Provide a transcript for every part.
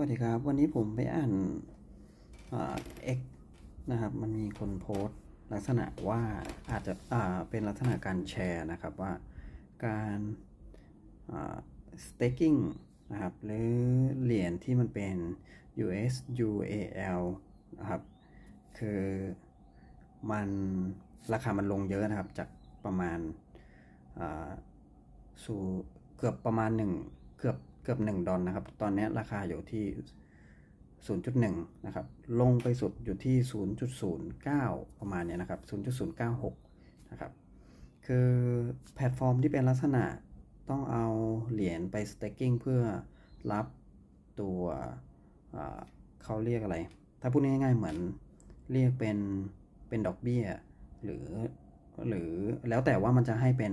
วัสดีครับ วันนี้ผมไปอ่านเอ็กนะครับ มันมีคนโพสต์ลักษณะว่าอาจจะเป็นลักษณะการแชร์นะครับว่าการอ่า staking นะครับ หรือเหรียญที่มันเป็น US UAL นะครับ คือมันราคามันลงเยอะนะครับ จากประมาณสู่เกือบประมาณ 1 เกือบ เกือบ 1 ดอลนะครับ ตอนนี้ราคาอยู่ที่ 0.1 นะครับ ลงไปสุดอยู่ที่ 0.09 ประมาณเนี้ยนะครับ 0.096 นะครับ คือแพลตฟอร์มที่เป็นลักษณะต้องเอาเหรียญไป staking เพื่อรับตัวเขาเรียกอะไร ถ้าพูดง่ายๆเหมือนเรียกเป็นเป็นดอกเบี้ยหรือหรือแล้วแต่ว่ามันจะให้เป็น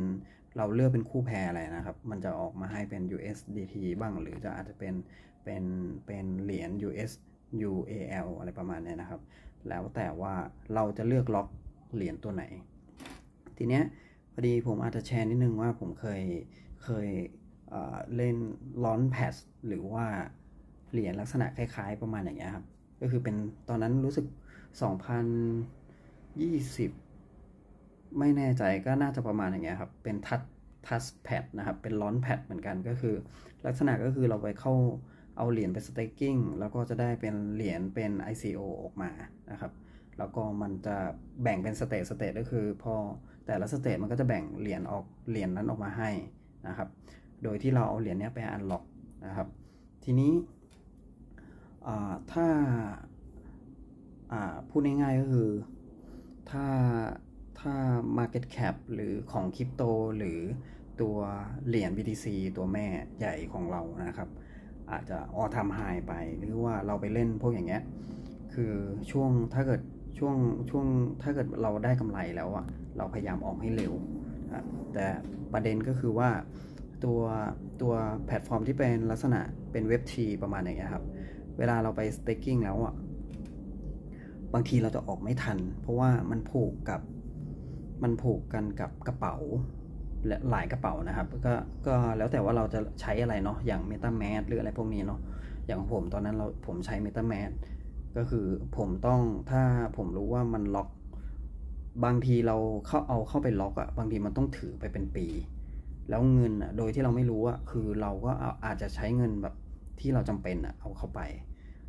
เราเลือกเป็นคู่แพรอะไรนะครับ มันจะออกมาให้เป็น USDT บ้างหรือจะอาจจะเป็นเป็นเป็นเหรียญ US UAL อะไรประมาณนี้นะครับ แล้วแต่ว่าเราจะเลือกล็อกเหรียญตัวไหน ทีเนี้ยพอดีผมอาจจะแชร์นิดนึงว่าผมเคยเคยเเล่นลอนแพสหรือว่าเหรียญลักษณะคล้ายๆประมาณอย่างเงี้ยครับ ก็คือเป็นตอนนั้นรู้สึก 2020 ไม่แน่ใจก็น่าจะประมาณอย่างเงี้ยครับ เป็นทัชทัชแพดนะครับ เป็นลอนแพดเหมือนกันก็คือ ลักษณะก็คือเราไปเข้าเอาเหรียญไป staking แล้วก็จะได้เป็นเหรียญเป็น ICO ออกมานะครับ แล้วก็มันจะแบ่งเป็นสเตทสเตทก็คือ พอแต่ละสเตทมันก็จะแบ่งเหรียญออกเหรียญนั้นออกมาให้นะครับ โดยที่เราเอาเหรียญนี้ไปอันล็อกนะครับ ทีนี้ถ้าพูดง่ายๆก็คือถ้า ถ้า Market Cap หรือของคริปโตหรือตัวเหรียญ BTC ตัวแม่ใหญ่ของเรานะครับ อาจจะออทำไฮไปหรือว่าเราไปเล่นพวกอย่างเงี้ยคือช่วงถ้าเกิดช่วงช่วงถ้าเกิดเราได้กำไรแล้วอะเราพยายามออกให้เร็ว แต่ประเด็นก็คือว่าตัวตัวแพลตฟอร์มที่เป็นลักษณะเป็นเว็บทีประมาณอย่างเงี้ยครับ เวลาเราไป staking แล้วอะบางทีเราจะออกไม่ทัน เพราะว่ามันผูกกับ มันผูกกันกับกระเป๋าและหลายกระเป๋านะครับ ก็ก็แล้วแต่ว่าเราจะใช้อะไรเนาะอย่าง MetaMask หรืออะไรพวกนี้เนาะอย่างผมตอนนั้นเราผมใช้ MetaMask ก็คือผมต้องถ้าผมรู้ว่ามันล็อก บางทีเราเข้าเอาเข้าไปล็อกอะบางทีมันต้องถือไปเป็นปี แล้วเงินอะโดยที่เราไม่รู้อะคือเราก็เอาอาจจะใช้เงินแบบที่เราจำเป็นอะเอาเข้าไป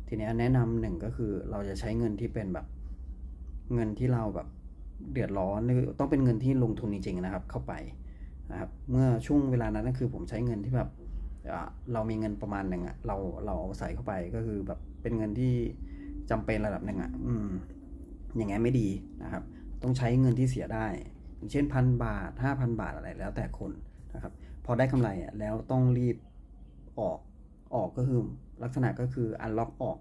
ทีนี้แนะนำหนึ่งก็คือเราจะใช้เงินที่เป็นแบบเงินที่เราแบบ เดือดร้อนต้องเป็นเงินที่ลงทุนจริงๆนะครับ เข้าไปนะครับ เมื่อช่วงเวลานั้นก็คือผมใช้เงินที่แบบเรามีเงินประมาณหนึ่งอะเราเราเอาใส่เข้าไปก็คือแบบเป็นเงินที่จำเป็นระดับหนึ่งอะอืมอย่างงี้ไม่ดีนะครับ ต้องใช้เงินที่เสียได้ อย่างเช่นพันบาทห้าพันบาทอะไรแล้วแต่คนนะครับ พอได้กำไรอะแล้วต้องรีบออกออกก็คือลักษณะก็คือ unlock ออก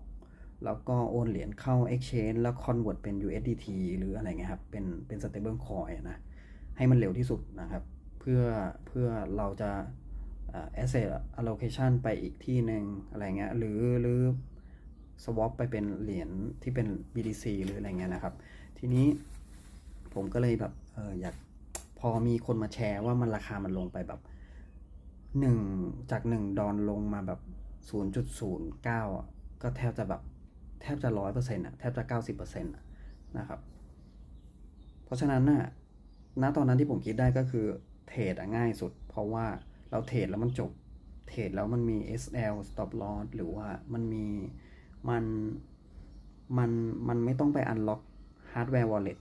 แล้วก็โอนเหรียญเข้า exchange แล้ว convert เป็น USDT หรืออะไรเงี้ยครับ เป็นเป็น stable coin นะ ให้มันเร็วที่สุดนะครับ เพื่อเพื่อเราจะอ่า asset allocation ไปอีกที่หนึ่งอะไรเงี้ย หรือหรือ swap ไปเป็นเหรียญที่เป็น BTC หรืออะไรเงี้ยนะครับ ทีนี้ผมก็เลยแบบเอออยากพอมีคนมาแชร์ว่ามันราคามันลงไปแบบหนึ่งจากหนึ่งดอลลงมาแบบศูนย์จุดศูนย์เก้าก็แทบจะแบบ แทบจะร้อยเปอร์เซ็นต์อะแทบจะเก้าสิบเปอร์เซ็นต์นะครับ เพราะฉะนั้นน่ะณตอนนั้นที่ผมคิดได้ก็คือเทรดอะง่ายสุด เพราะว่าเราเทรดแล้วมันจบ เทรดแล้วมันมี SL stop loss หรือว่ามันมีมันมันมันไม่ต้องไป unlock hardware wallet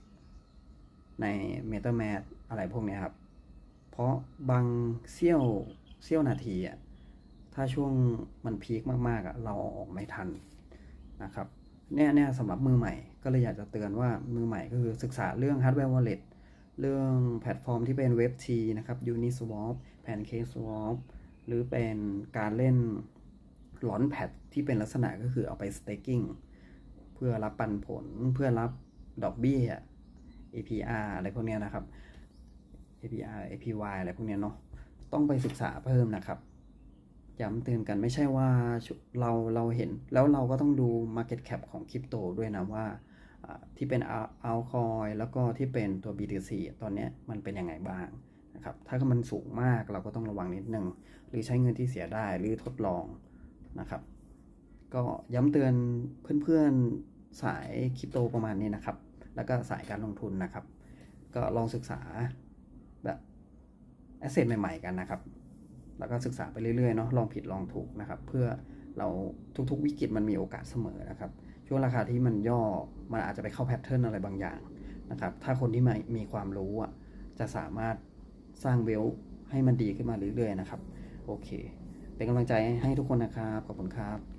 ใน MetaMask อะไรพวกเนี้ยครับ เพราะบางเสี้ยวเสี้ยวนาทีอะถ้าช่วงมันพีคมากๆอะเราออกไม่ทันนะครับ เนี่ยเนี่ยสำหรับมือใหม่ ก็เลยอยากจะเตือนว่ามือใหม่ก็คือศึกษาเรื่อง hardware wallet เรื่องแพลตฟอร์มที่เป็นเว็บทีนะครับ Uniswap PancakeSwap หรือเป็นการเล่นหลอนแพดที่เป็นลักษณะก็คือเอาไป staking เพื่อรับปันผลเพื่อรับดอกเบี้ย APR อะไรพวกนี้นะครับ APR APY อะไรพวกนี้เนาะต้องไปศึกษาเพิ่มนะครับ ย้ำเตือนกันไม่ใช่ว่าเราเราเห็นแล้วเราก็ต้องดู Market Cap ของคริปโตด้วยนะว่าที่เป็น altcoin แล้วก็ที่เป็นตัว BTC ตอนนี้มันเป็นยังไงบ้างนะครับถ้ามันสูงมากเราก็ต้องระวังนิดนึง หรือใช้เงินที่เสียได้หรือทดลองนะครับ ก็ย้ำเตือนเพื่อนๆสายคริปโตประมาณนี้นะครับ แล้วก็สายการลงทุนนะครับ ก็ลองศึกษาแบบแอสเซทใหม่ๆกันนะครับ แล้วก็ศึกษาไปเรื่อยๆเนาะลองผิดลองถูกนะครับ เพื่อเราทุกๆวิกฤตมันมีโอกาสเสมอนะครับ ช่วงราคาที่มันย่อมันอาจจะไปเข้าแพทเทิร์นอะไรบางอย่างนะครับ ถ้าคนที่มามีความรู้อะจะสามารถสร้างเวลให้มันดีขึ้นมาเรื่อยๆนะครับ โอเค เป็นกำลังใจให้ทุกคนนะครับ ขอบคุณครับ